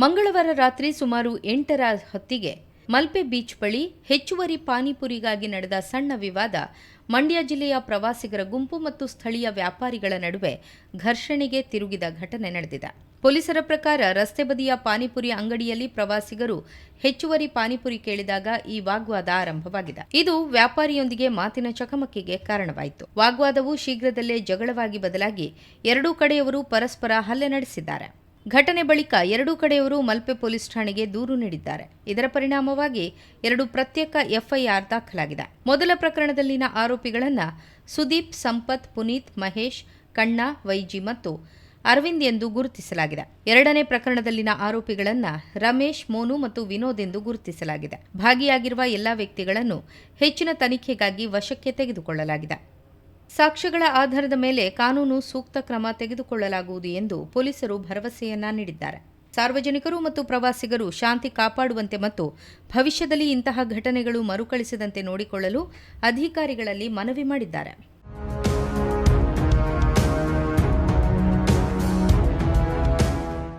ಮಂಗಳವಾರ ರಾತ್ರಿ ಸುಮಾರು ಎಂಟರ ಹೊತ್ತಿಗೆ ಮಲ್ಪೆ ಬೀಚ್ ಬಳಿ ಹೆಚ್ಚುವರಿ ಪಾನಿಪುರಿಗಾಗಿ ನಡೆದ ಸಣ್ಣ ವಿವಾದ, ಮಂಡ್ಯ ಜಿಲ್ಲೆಯ ಪ್ರವಾಸಿಗರ ಗುಂಪು ಮತ್ತು ಸ್ಥಳೀಯ ವ್ಯಾಪಾರಿಗಳ ನಡುವೆ ಘರ್ಷಣೆಗೆ ತಿರುಗಿದ ಘಟನೆ ನಡೆದಿದೆ. ಪೊಲೀಸರ ಪ್ರಕಾರ ರಸ್ತೆ ಬದಿಯ ಪಾನಿಪುರಿ ಅಂಗಡಿಯಲ್ಲಿ ಪ್ರವಾಸಿಗರು ಹೆಚ್ಚುವರಿ ಪಾನಿಪುರಿ ಕೇಳಿದಾಗ ಈ ವಾಗ್ವಾದ ಆರಂಭವಾಗಿದೆ. ಇದು ವ್ಯಾಪಾರಿಯೊಂದಿಗೆ ಮಾತಿನ ಚಕಮಕಿಗೆ ಕಾರಣವಾಯಿತು. ವಾಗ್ವಾದವು ಶೀಘ್ರದಲ್ಲೇ ಜಗಳವಾಗಿ ಬದಲಾಗಿ ಎರಡೂ ಕಡೆಯವರು ಪರಸ್ಪರ ಹಲ್ಲೆ ನಡೆಸಿದ್ದಾರೆ. ಘಟನೆ ಬಳಿಕ ಎರಡೂ ಕಡೆಯವರು ಮಲ್ಪೆ ಪೊಲೀಸ್ ಠಾಣೆಗೆ ದೂರು ನೀಡಿದ್ದಾರೆ. ಇದರ ಪರಿಣಾಮವಾಗಿ ಎರಡು ಪ್ರತ್ಯೇಕ ಎಫ್ಐಆರ್ ದಾಖಲಾಗಿದೆ. ಮೊದಲ ಪ್ರಕರಣದಲ್ಲಿನ ಆರೋಪಿಗಳನ್ನು ಸುದೀಪ್, ಸಂಪತ್, ಪುನೀತ್, ಮಹೇಶ್, ಕಣ್ಣ, ವೈಜಿ ಮತ್ತು ಅರವಿಂದ್ ಎಂದು ಗುರುತಿಸಲಾಗಿದೆ. ಎರಡನೇ ಪ್ರಕರಣದಲ್ಲಿನ ಆರೋಪಿಗಳನ್ನು ರಮೇಶ್, ಮೋನು ಮತ್ತು ವಿನೋದ್ ಎಂದು ಗುರುತಿಸಲಾಗಿದೆ. ಭಾಗಿಯಾಗಿರುವ ಎಲ್ಲಾ ವ್ಯಕ್ತಿಗಳನ್ನು ಹೆಚ್ಚಿನ ತನಿಖೆಗಾಗಿ ವಶಕ್ಕೆ ತೆಗೆದುಕೊಳ್ಳಲಾಗಿದೆ. ಸಾಕ್ಷ್ಯಗಳ ಆಧಾರದ ಮೇಲೆ ಕಾನೂನು ಸೂಕ್ತ ಕ್ರಮ ತೆಗೆದುಕೊಳ್ಳಲಾಗುವುದು ಎಂದು ಪೊಲೀಸರು ಭರವಸೆಯನ್ನ ನೀಡಿದ್ದಾರೆ. ಸಾರ್ವಜನಿಕರು ಮತ್ತು ಪ್ರವಾಸಿಗರು ಶಾಂತಿ ಕಾಪಾಡುವಂತೆ ಮತ್ತು ಭವಿಷ್ಯದಲ್ಲಿ ಇಂತಹ ಘಟನೆಗಳು ಮರುಕಳಿಸದಂತೆ ನೋಡಿಕೊಳ್ಳಲು ಅಧಿಕಾರಿಗಳಲ್ಲಿ ಮನವಿ ಮಾಡಿದ್ದಾರೆ.